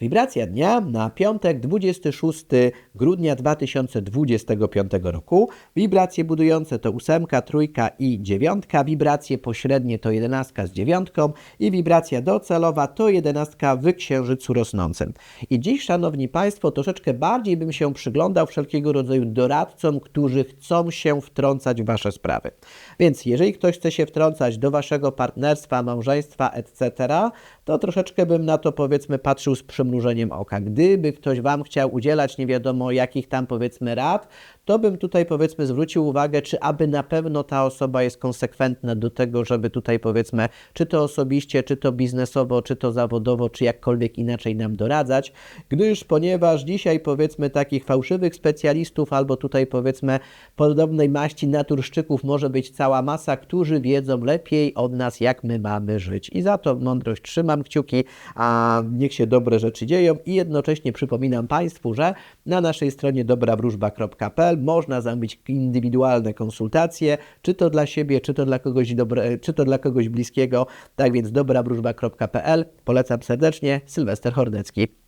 Wibracja dnia na piątek 26 grudnia 2025 roku. Wibracje budujące to ósemka, trójka i dziewiątka. Wibracje pośrednie to jedenastka z dziewiątką i wibracja docelowa to jedenastka w księżycu rosnącym. I dziś, szanowni państwo, troszeczkę bardziej bym się przyglądał wszelkiego rodzaju doradcom, którzy chcą się wtrącać w wasze sprawy. Więc jeżeli ktoś chce się wtrącać do waszego partnerstwa, małżeństwa, etc., to troszeczkę bym na to powiedzmy patrzył z przymrużeniem oka. Gdyby ktoś wam chciał udzielać nie wiadomo jakich tam powiedzmy rad, to bym tutaj powiedzmy zwrócił uwagę, czy aby na pewno ta osoba jest konsekwentna do tego, żeby tutaj powiedzmy, czy to osobiście, czy to biznesowo, czy to zawodowo, czy jakkolwiek inaczej nam doradzać, gdyż ponieważ dzisiaj powiedzmy takich fałszywych specjalistów albo tutaj powiedzmy podobnej maści naturszczyków może być cała masa, którzy wiedzą lepiej od nas, jak my mamy żyć. I za to mądrość trzymam kciuki, a niech się dobre rzeczy dzieją i jednocześnie przypominam Państwu, że na naszej stronie dobrawróżba.pl można zamówić indywidualne konsultacje, czy to dla siebie, czy to dla kogoś, dobre, czy to dla kogoś bliskiego. Tak więc dobrawróżba.pl polecam serdecznie. Sylwester Hordecki.